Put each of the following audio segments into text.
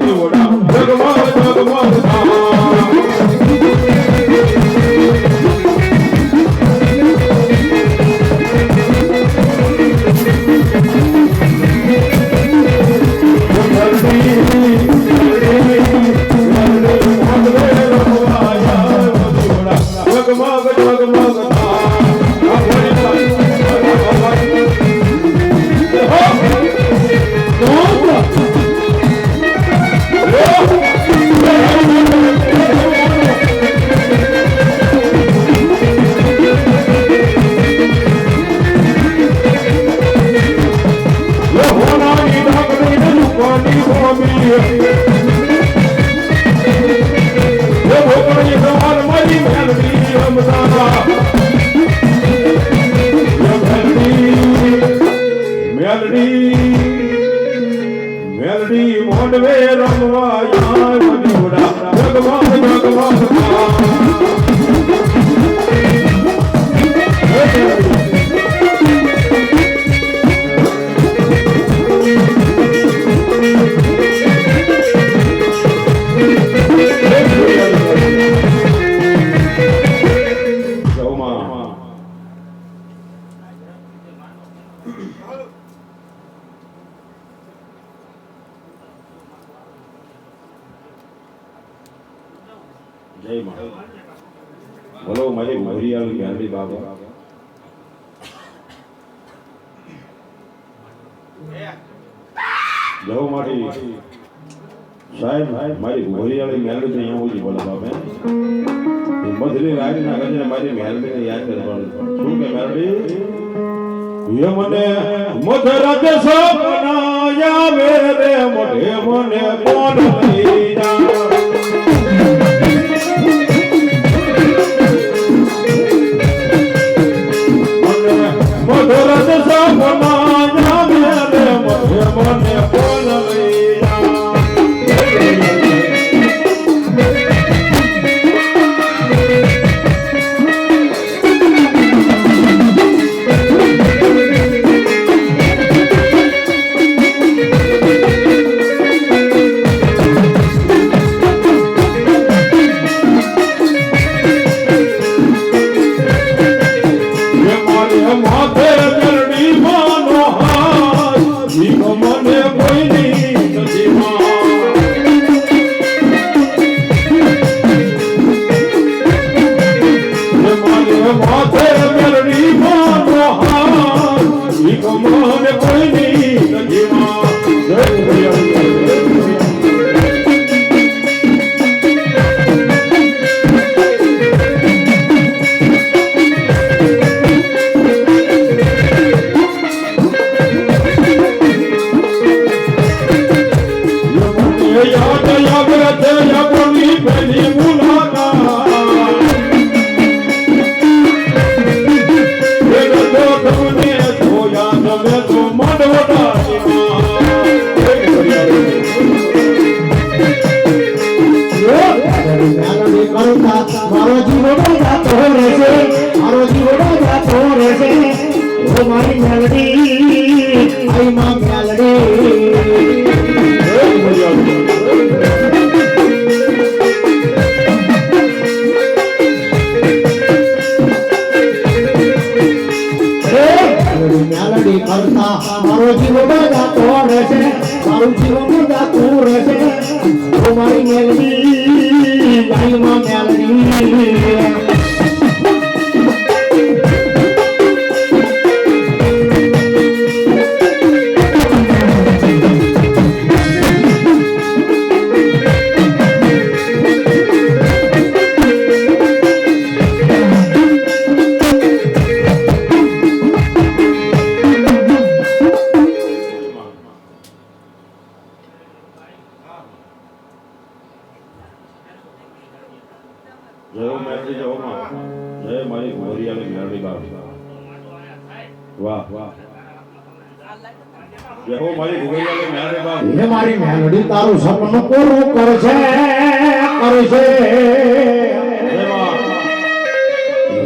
Lord, I'm જય મહારાજ બોલો, મારી મોહરિયાલ જ્ઞાની બાબા. જવું મારી સાહેબ, મારી મોહરિયાળી મહેલબેન અહીંયા ઓછી બોલે બાપે મધરી રાગના ગજને મારી મહેલબેન યાદ કરવાનું શું કે મહેલબેન એ મને મધરત સપના આવે રે મને મને કોણ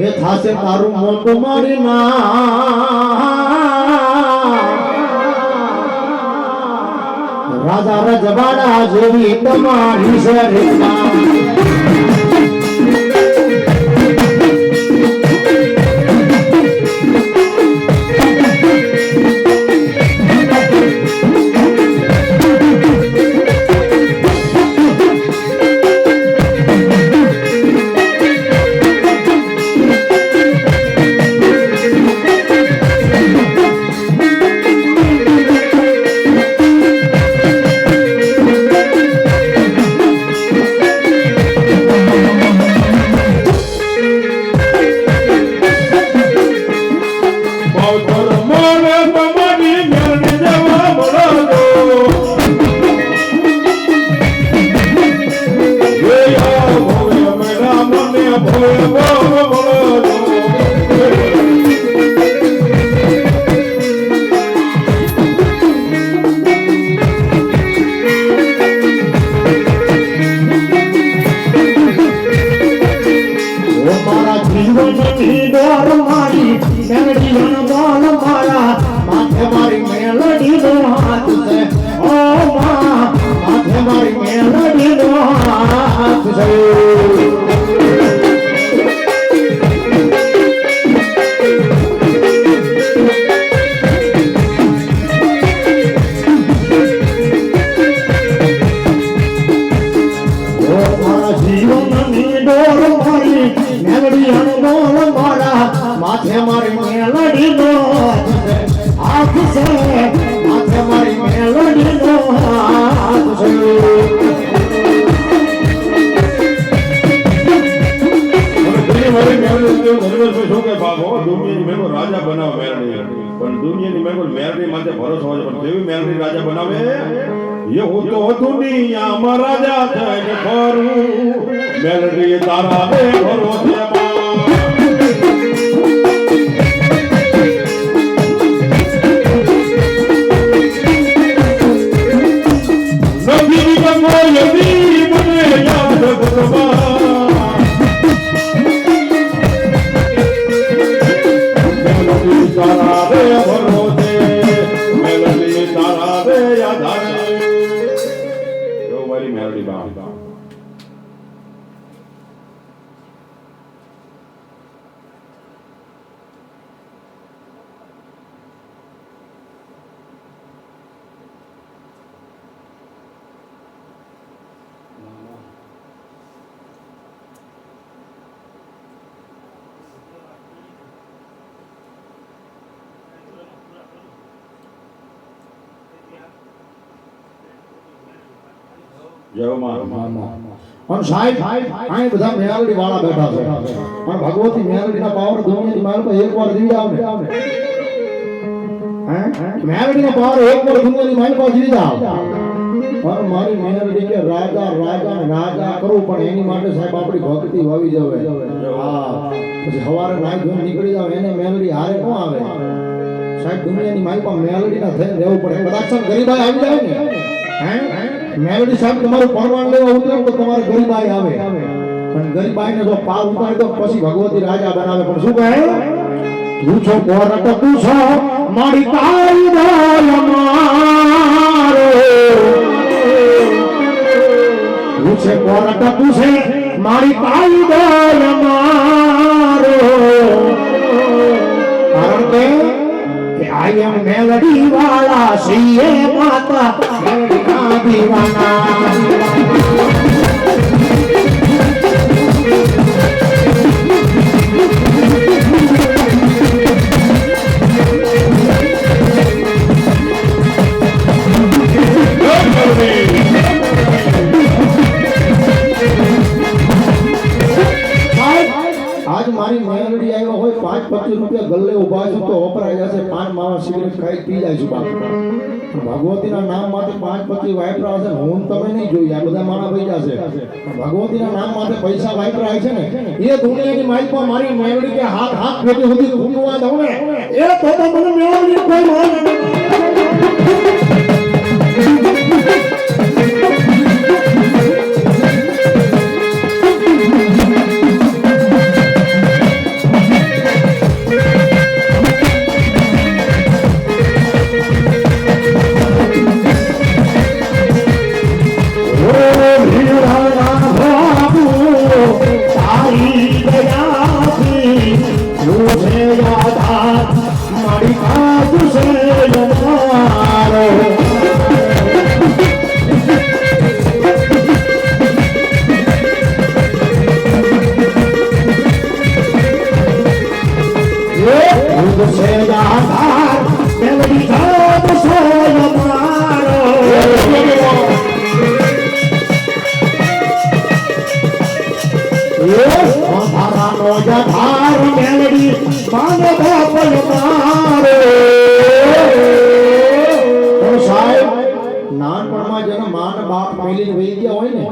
એ થાશે તારું મોટું મારી રાજા રજવાડા જેવી તમારી શરીરમાં. મેલડીનો હાથ છે મેળવો મેળવી માથે ભરોસો હોય પણ કેવી મેળવી રાજા બનાવે? એ હું તો દુનિયામાં રાજા થઈને ફરું. મેલરી તારા બે ભરોસે Thank ગંગો જય માં પણ સાહેબ અહીં બધા મેલડી વાળા બેઠા છે. પણ ભગવતી મેલડીના પાવર દુનિયાની માલ એક વાર જીવી જાવ ને. હે? મેલડીનો પાવર એકવાર દુનિયાની માલ પર જીવી જાવ પણ મારી મેલડી કે રાજા રાજા રાજા કરું પણ એની માટે સાહેબ આપણી ભક્તિ વાવી જવે. હા. પછી સવારે નાઈ ધોઈને નીકળી જાવ એને મેલડી હારે કો આવે. સાહેબ દુનિયાની મારી પાસે મેલડી ના થઈને રહેવું પડે. કદાચ ગરીબાઈ આવી જાય ને. હે? મેલડી સાહેબ, તમારું પરમાણ લેવા ઉતરે તો તમારે ગરીબાઈ આવે. પણ ગરીબાઈને જો પાર ઉતારી દો પછી ભગવતી રાજા બનાવે. પણ શું કહે? પૂછો કોરટ પૂછો, મારી તારી દોલ મારો. પૂછે કોરટ પૂછે, મારી તારી દોલ મારો. કારણ કે આઈ એમ મેલડી વાળા સીએ માતા. મેલડીના પાંચ રૂપિયા ગલ્લે ઊભા છું તો વપરાઈ જશે. પાન માવા સિગરેટ ખાઈ પી જાય છું બાપુ. ભગવતીના નામ માટે પાંચ પચી વાયપરા હશે હું તમે નહીં જોઈએ આ બધા મારા ભાઈ જશે ભગવતી ભગવતીના નામ માટે પૈસા વાયપરા છે ને, એ દુનિયાની પર મારી મેલડી કે હાથ હાથ પેટી સુધી ઘૂમવા દઉં ને, એ તો મને મેળવણી કોઈ માન નથી. જધાર મેલડી માનો સાહેબ, નાનપણમાં જેને માને બાપ મેલીને વહી ગયા હોય ને,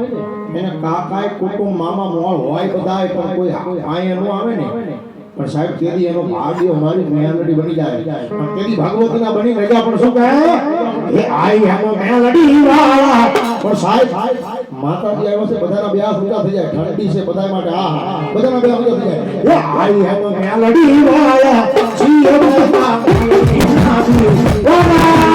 એને કાકાએ કુટુંબ મામા મોળ હોય બધાય, પણ કોઈ આય નો આવે ને પણ સાહેબ તેથી એનો ભાગ એ અમારી મેલડી બની જાય. પણ તેથી ભગવતીના બની રજા પણ શું કહે? એ આઈ હેમો મેલડી વાળા પણ સાહેબ માતાજી આવ્યા છે બધાના બ્યાહ ઊંચા થઈ જાય. ઠંડી છે બધા માટે આ હા બધાના બ્યાહ ઊંચા થઈ જાય. એ આઈ હેમો મેલડી વાળા જીવ ઓ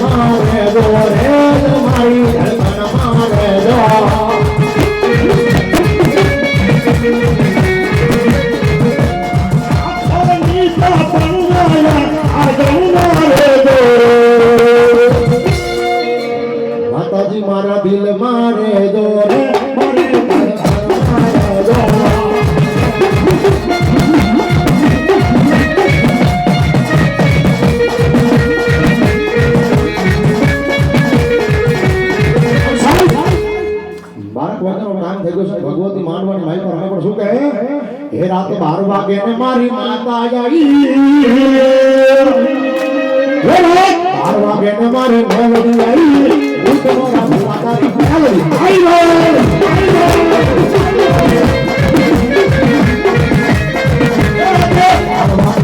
મારે દો બાળક વાગ્યાનો ટાઈમ થઈ ગયો છે ભગવતી માંડવાની માઈ પર અમે પણ શું કહે હે રાતે બાર વાગે ને મારી માતા આવી હે રાત બાર વાગે ને મારી મેલડી આવી હું તમારા માતાની મેલડી આવી બાર વાગે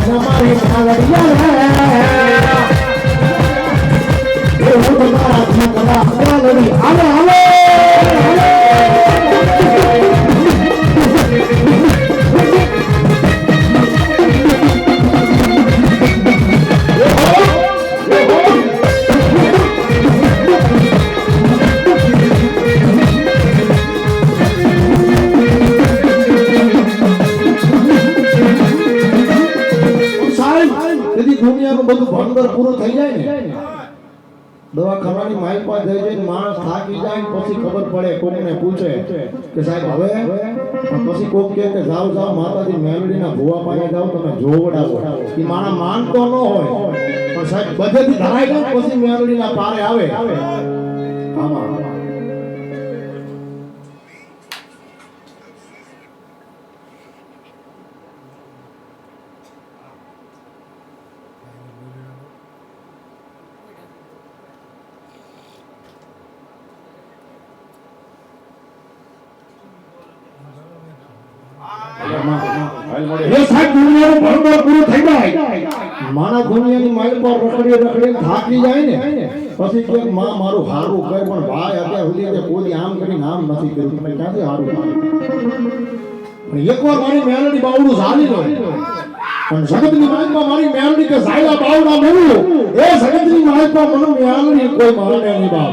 ને મારી મેલડી આવી હે હું Yeah. દવાખાનાની માઇલ પર જઈ જઈને માણસ થાકી જાય પછી ખબર પડે, કોકને પૂછે કે સાહેબ, હવે? પછી કોક કે કે જાઓ જાઓ, માતાજી મેલડીના ભુવા પાસે જાઓ, તમે જોવડાવો. એ માણા માનતો ન હોય. પણ સાહેબ બધે ધરાઈ ગયો પછી મેલડીના પારે આવે. આમાં હાલ મળે એ સાહેબ દુનિયાનું ભણતર પૂરું થઈ જાય. માણા દુનિયાની માઇલ પર રખડી રખડી થાકી જાય ને પછી કે માં મારું હારું કર પણ ભાઈ અત્યાર સુધી કોઈ આમ કરીને આમ નથી કર્યું. તમે ક્યાંથી હારું કર્યું? પણ એકવાર મારી મેલડી બાવડું ઝાલી લો. પણ જગતની માઇલમાં મારી મેલડી કે ઝાયલા બાવડા મરું એ જગતની માઇલમાં મને મેલડી કોઈ મારે નહીં બાપ.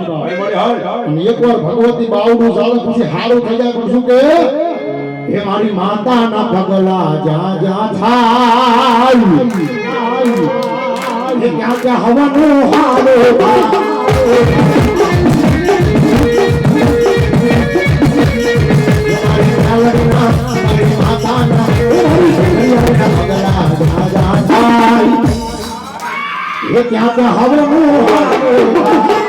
અને એકવાર ભગવતી બાવડું ચાલે પછી હારું થઈ જાય પણ શું કે હે મારી માતાના પગલા જા જા થાય. હે ક્યાં ક્યાં હવાનું હારો ક્યાં ક્યાં હવાનું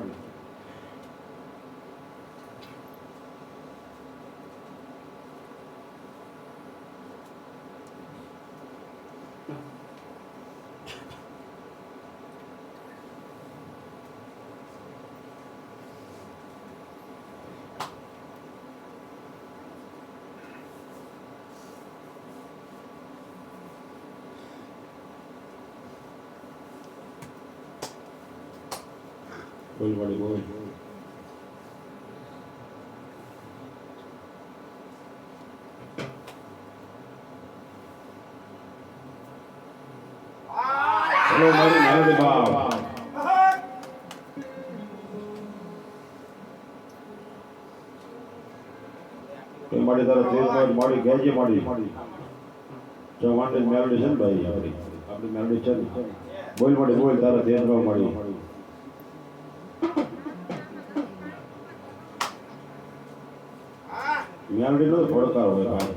બોલ મળી હોય. હેલો, મારી મેલડી બાપ. મારી તારા તેજમાં મારી ગેજી મારી. જો માટે મેલડી છે ને ભાઈ આપણી? આપણી મેલડી છે બોલ મારી, બોલ, તારા તેજમાં મારી. મેલડી નો ભડકાર હોય ભાઈ.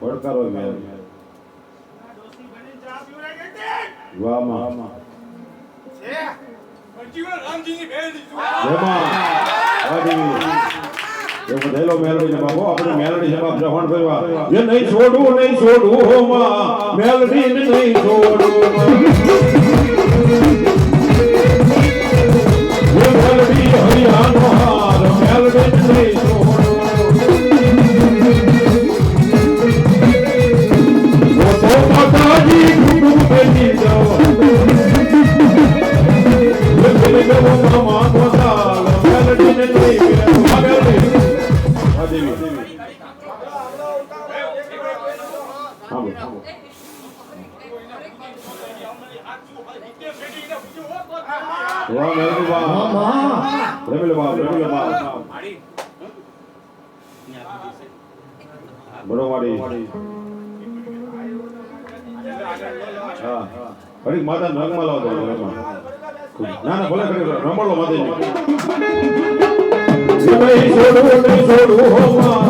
ભડકાર હોય મેલડી વાહ. માં. મેલડી ને આપણે મેલડી છે બાપ જવાન ફેરવા એ નહીં છોડું નહીં છોડું, હો માં. મેલડી નહીં મેલડી હરિયાનો હાર મેલડી ને નહીં છોડું ઓ તો માતાજી ઘૂંટું બેસી જાઓ મેલડી ગવો મામા ગોસાલ મેલડી ને નહીં મેલડી વાહ રેમેલ બાપ રેમેલ બાપ હા માતા રંગમાં લાવતો રંગમાં ના ના ભલે ઘડીક રમણલો માતાજી. છોડું છોડું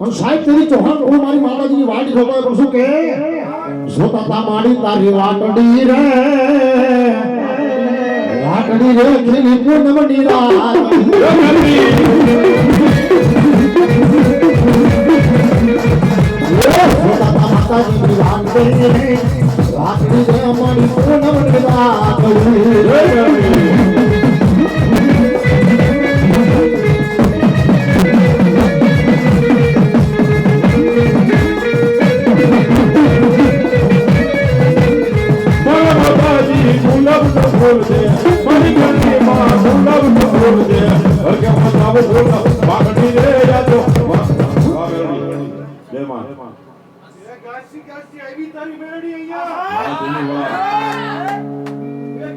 પણ સાહેબ તેરી ચૌહાણ હું મારી માતાજીની વાડી જોતો પણ શું કે જોતા તા માડી તારી વાટડી રે વાટડી રે ખીલી એ મેલડી જોતા તા માતાજીની વાટડી રે વાટડી રે, અમારી પૂનમની રાત માં માં માં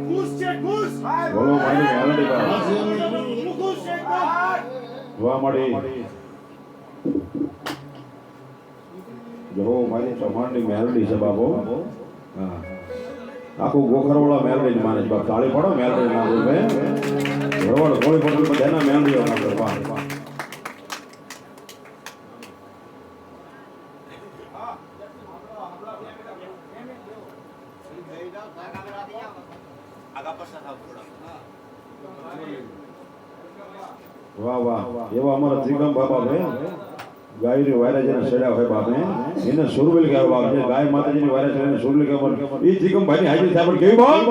ખુશ છે મારી હું ખુશ છે જોવા મળી જો મારી ચમાણની મેલડી છે બાબો. હા. આખું ગોખરવાળા મેલડી માને છે. બાપ તાળી પડો મેલડી ના રૂપે. ભરવાડ ગોળી પકડી બધાના મેલડીઓ ના વાહ વાહ વાહ. વાહ એવા અમારા ત્રિકમ બાબા હે ગાયની વાયરા જેને સડ્યા હોય બાપે એને સુરવેલ કહેવાય આવે જે ગાય માતાજીની વારે છે એને સુરવેલ કહેવાય એ ત્રિકમ ભાઈની હાજરી સાહેબ કેવી બાપ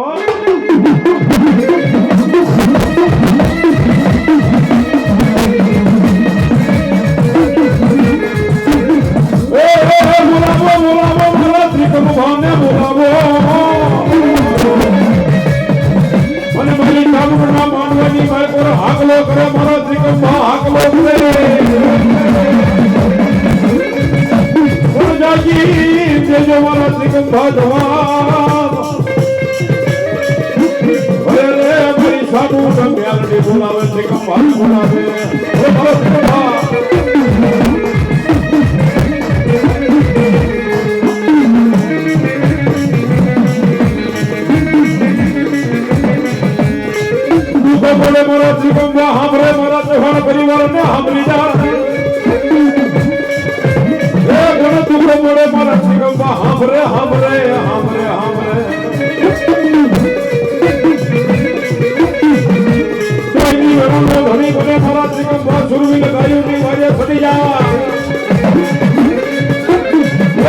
દુઃખો બોલે મારા શ્રીગંધા હાંભળે મારા ચૌહાણ પરિવારને હાંભળી જા. એ ગણ દુઃખો બોલે મારા હાંભળે હાંભળે હાંભળે કોઈની વેણુનો ધણી બને, મારા શ્રીગંધા સુરવીર ગાયુની વારે ફરી જા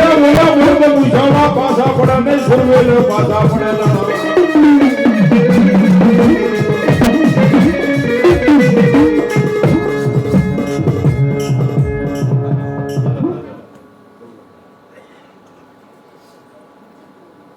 એ બોલા બોલ મુસાણા પાછા પડે ને સુરવીર પાછા પડેલા.